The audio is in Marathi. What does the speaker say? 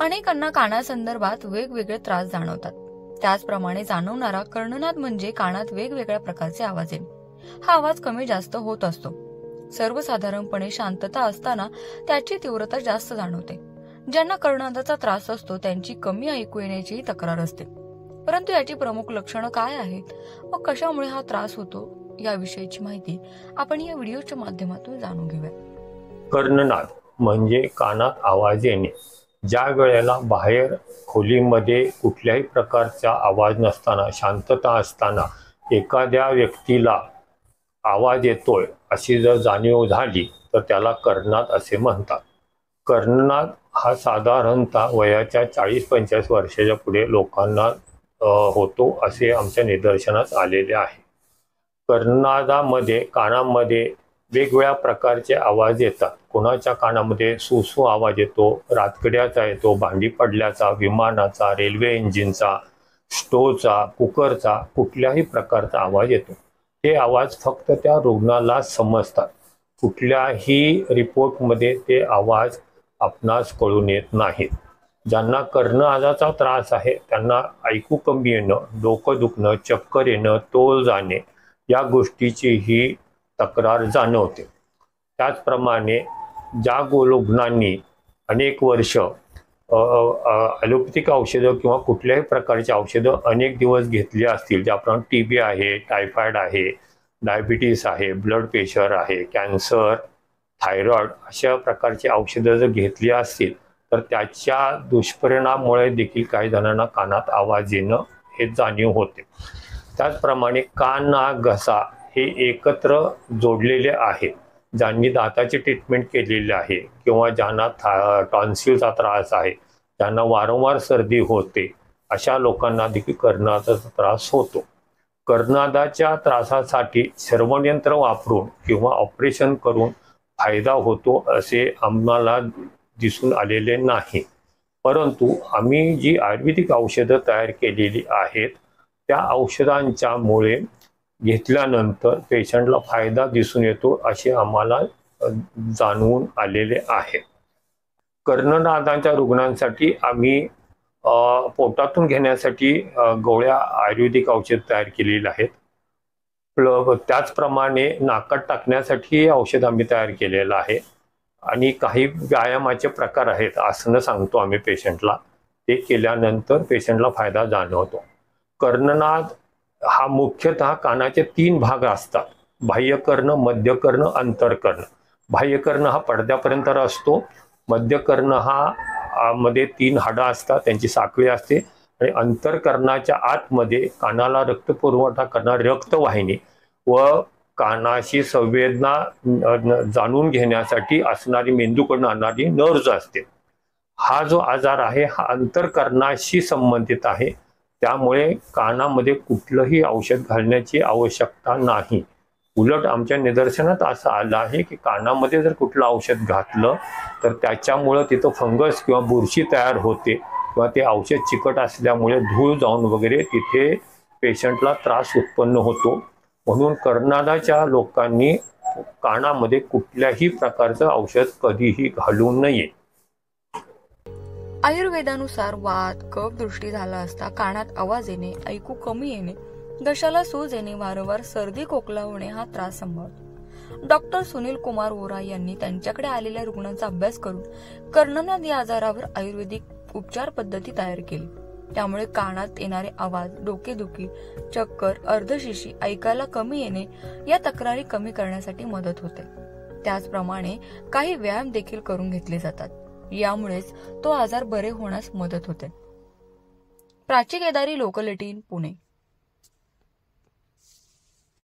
अनेकांना कानासंदर्भात वेगवेगळे त्रास जाणवतात. त्याचप्रमाणे जाणवणारा कर्णनाद म्हणजे कानात वेगवेगळ्या प्रकारचे आवाज येईल. हा आवाज कमी जास्त होत असतो. सर्वसाधारणपणे शांतता असताना त्याची तीव्रता जास्त जाणवते. ज्यांना कर्णनादाचा त्रास असतो त्यांची कमी ऐकू येण्याची तक्रार असते. परंतु याची प्रमुख लक्षणं काय आहेत व कशामुळे हा त्रास होतो याविषयीची माहिती आपण या व्हिडिओच्या माध्यमातून जाणून घेऊया. कर्णनाद म्हणजे कानात आवाज येणे. ज्या वेळेला बाहेर खोलीमध्ये कुठल्याही प्रकारचा आवाज नसताना शांतता असताना एखाद्या व्यक्तीला आवाज येतोय अशी जर जाणीव झाली तर त्याला कर्णात असे म्हणतात. कर्णात हा साधारणतः वयाच्या चाळीस पंचेचाळीस वर्षाच्या पुढे लोकांना होतो असे आमच्या निदर्शनास आलेले आहे. कर्णादामध्ये कानामध्ये वेगवेगळ्या प्रकारचे आवाज येतात. कोणाच्या कानामध्ये सुसू आवाज येतो रातकड्याचा येतो भांडी पडल्याचा विमानाचा रेल्वे इंजिनचा स्टोचा कुकरचा कुठल्याही प्रकारचा आवाज येतो. ते आवाज फक्त त्या रुग्णाला समजतात. कुठल्याही रिपोर्टमध्ये ते आवाज आपणास कळून येत नाहीत. ज्यांना कर्ण आजाचा त्रास आहे त्यांना ऐकू कमी येणं डोकं दुखणं चक्कर येणं तोल जाणे या गोष्टीची ही तक्रार जाणवते. त्याचप्रमाणे ज्या गोलोग्नांनी अनेक वर्ष ॲलोपॅथिक औषधं किंवा कुठल्याही प्रकारची औषधं अनेक दिवस घेतली असतील ज्याप्रमाणे टी बी आहे टायफॉईड आहे डायबिटीस आहे ब्लड प्रेशर आहे कॅन्सर थायरॉईड अशा प्रकारची औषधं जर घेतली असतील तर त्याच्या दुष्परिणामामुळे देखील काही जणांना कानात आवाज येणं हे जाणीव होते. त्याचप्रमाणे कान नाक घसा हे एकत्र जोडलेले आहे ज्यांनी दाताची ट्रीटमेंट केलेली आहे किंवा ज्यांना था टॉन्सिलचा त्रास आहे ज्यांना वारंवार सर्दी होते अशा लोकांना देखील कर्णाचा त्रास होतो. कर्णादाच्या त्रासासाठी श्रवणयंत्र वापरून किंवा ऑपरेशन करून फायदा होतो असे आम्हाला दिसून आलेले नाही. परंतु आम्ही जी आयुर्वेदिक औषधं तयार केलेली आहेत त्या औषधांच्यामुळे घेतल्यानंतर पेशंटला फायदा दिसून येतो असे आम्हाला जाणवून आलेले आहे. कर्णनादांच्या रुग्णांसाठी आम्ही पोटातून घेण्यासाठी गोळ्या आयुर्वेदिक औषध तयार केलेले आहेत. प्ल त्याचप्रमाणे नाकात टाकण्यासाठी औषध आम्ही तयार केलेलं आहे. आणि काही व्यायामाचे प्रकार आहेत आसनं सांगतो आम्ही पेशंटला. ते केल्यानंतर पेशंटला फायदा जाणवतो. कर्णनाद हा मुख्यतः कानाचे तीन भाग असतात. बाह्यकर्ण मध्यकर्ण अंतरकर्ण बाह्यकर्ण हा पडद्यापर्यंत असतो. मध्यकर्ण हा मध्ये तीन हाडं असतात त्यांची साखळी असते. आणि अंतरकर्णाच्या आतमध्ये कानाला रक्तपुरवठा करणारी रक्तवाहिनी व कानाशी संवेदना जाणून घेण्यासाठी असणारी मेंदूकडून आणणारी नर्ज असते. हा जो आजार आहे हा अंतरकरणाशी संबंधित आहे. त्यामुळे कानामध्ये कुठलंही औषध घालण्याची आवश्यकता नाही. उलट आमच्या निदर्शनात असं आलं आहे की कानामध्ये जर कुठलं औषध घातलं तर त्याच्यामुळं तिथं फंगस किंवा बुरशी तयार होते किंवा ते औषध चिकट असल्यामुळे धूळ जाऊन वगैरे तिथे पेशंटला त्रास उत्पन्न होतो. म्हणून कर्नाडाच्या लोकांनी कानामध्ये कुठल्याही प्रकारचं औषध कधीही घालू नये. आयुर्वेदानुसार वात कप दृष्टी झाला असता कानात आवाज येणे ऐकू कमी येणे दशाला सूज येणे वारंवार सर्दी खोकला होणे हा त्रास संभवतो डॉक्टर सुनील कुमार वोरा यांनी त्यांच्याकडे आलेल्या रुग्णांचा अभ्यास करून कर्णनाद या आजारावर आयुर्वेदिक उपचार पद्धती तयार केली. त्यामुळे कानात येणारे आवाज डोकेदुखी चक्कर अर्धशिशी ऐकायला कमी येणे या तक्रारी कमी करण्यासाठी मदत होते. त्याचप्रमाणे काही व्यायाम देखील करून घेतले जातात. यामुळेच तो आजार बरे होण्यास मदत होते. प्राची केदारी लोकल पुणे.